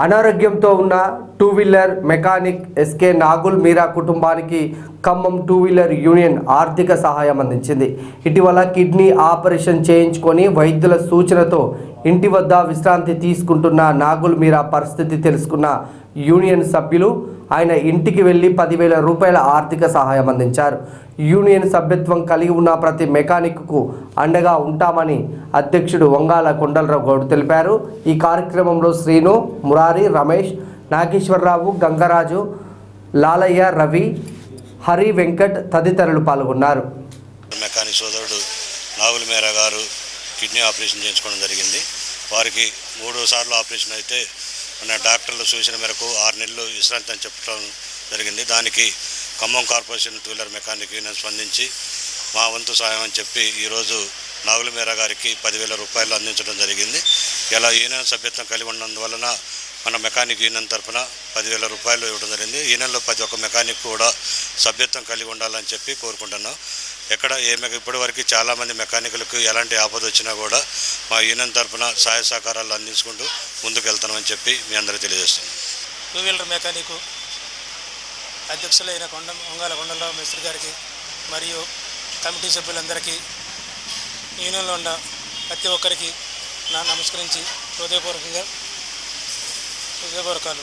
అనారోగ్యంతో ఉన్న two wheeler mechanic SK Nagul Meera కుటుంబానికి ఖమ్మం టూ వీలర్ యూనియన్ ఆర్థిక సహాయం అందించింది. ఇటీవల కిడ్నీ ఆపరేషన్ చేయించుకొని వైద్యుల సూచనతో ఇంటి వద్ద విశ్రాంతి తీసుకుంటున్న నాగుల్ మీరా పరిస్థితి తెలుసుకున్న యూనియన్ సభ్యులు ఆయన ఇంటికి వెళ్ళి పదివేల రూపాయల ఆర్థిక సహాయం అందించారు. యూనియన్ సభ్యత్వం కలిగి ఉన్న ప్రతి మెకానిక్కు అండగా ఉంటామని అధ్యక్షుడు వంగాల కొండలరావు గౌడ్ తెలిపారు. ఈ కార్యక్రమంలో శ్రీను మురారి రమేష్ నాగేశ్వరరావు గంగరాజు లాలయ్య రవి హరి వెంకట్ తదితరులు పాల్గొన్నారు. మెకానిక్ సోదరుడు నాగుల మేర గారు కిడ్నీ ఆపరేషన్ చేయించుకోవడం జరిగింది. వారికి మూడు సార్లు ఆపరేషన్ అయితే మన డాక్టర్లు సూచన మేరకు ఆరు నెలలు విశ్రాంతి అని చెప్పడం జరిగింది. దానికి Khammam corporation two wheeler mechanic union స్పందించి మా వంతు సాయం అని చెప్పి ఈరోజు నాగుల మేర గారికి పదివేల రూపాయలు అందించడం జరిగింది. ఇలా యూనియన్ సభ్యత్వం కలిగి ఉన్నందువలన మన మెకానిక్ యూనియన్ తరఫున పదివేల రూపాయలు ఇవ్వడం జరిగింది. యూనియన్లో ప్రతి ఒక్క మెకానిక్ కూడా సభ్యత్వం కలిగి ఉండాలని చెప్పి కోరుకుంటున్నాం. ఎక్కడ ఏ ఇప్పటివరకు ఇప్పటి వరకు చాలామంది మెకానికులకు ఎలాంటి ఆపద వచ్చినా కూడా మా యూనియన్ తరఫున సహాయ సహకారాలు అందించుకుంటూ ముందుకు వెళ్తామని చెప్పి మీ అందరికీ తెలియజేస్తున్నాం. టూ వీలర్ మెకానిక్ అధ్యక్షులైన కొండ వంగాల కొండలరావు మేస్త్రి గారికి మరియు కమిటీ సభ్యులందరికీ యూనియన్లో ఉన్న ప్రతి ఒక్కరికి నా నమస్కరించి హృదయపూర్వకంగా హృదయపూర్వకాలు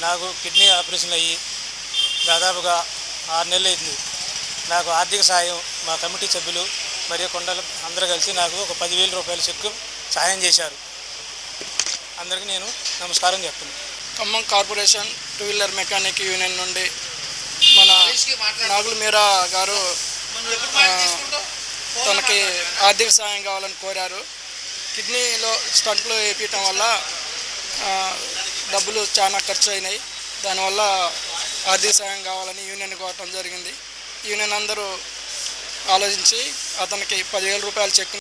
నాకు కిడ్నీ ఆపరేషన్ అయ్యి దాదాపుగా ఆరు నెలలు అయింది. నాకు ఆర్థిక సాయం మా కమిటీ సభ్యులు మరియు కొండలు అందరూ కలిసి నాకు ఒక పదివేల రూపాయల చెక్కు సహాయం చేశారు. అందరికీ నేను నమస్కారం చెప్తున్నాను Khammam corporation two wheeler mechanic union నుండి మన నాగుల మీరా గారు తనకి ఆర్థిక సాయం కావాలని కోరారు. కిడ్నీలో స్టంట్లు వేపించడం వల్ల ఆ, డబ్బులు చాలా ఖర్చు అయినాయి. దానివల్ల ఆర్థిక సాయం కావాలని యూనియన్ కోరటం జరిగింది. యూనియన్ అందరూ ఆలోచించి అతనికి పదివేల రూపాయలు చెక్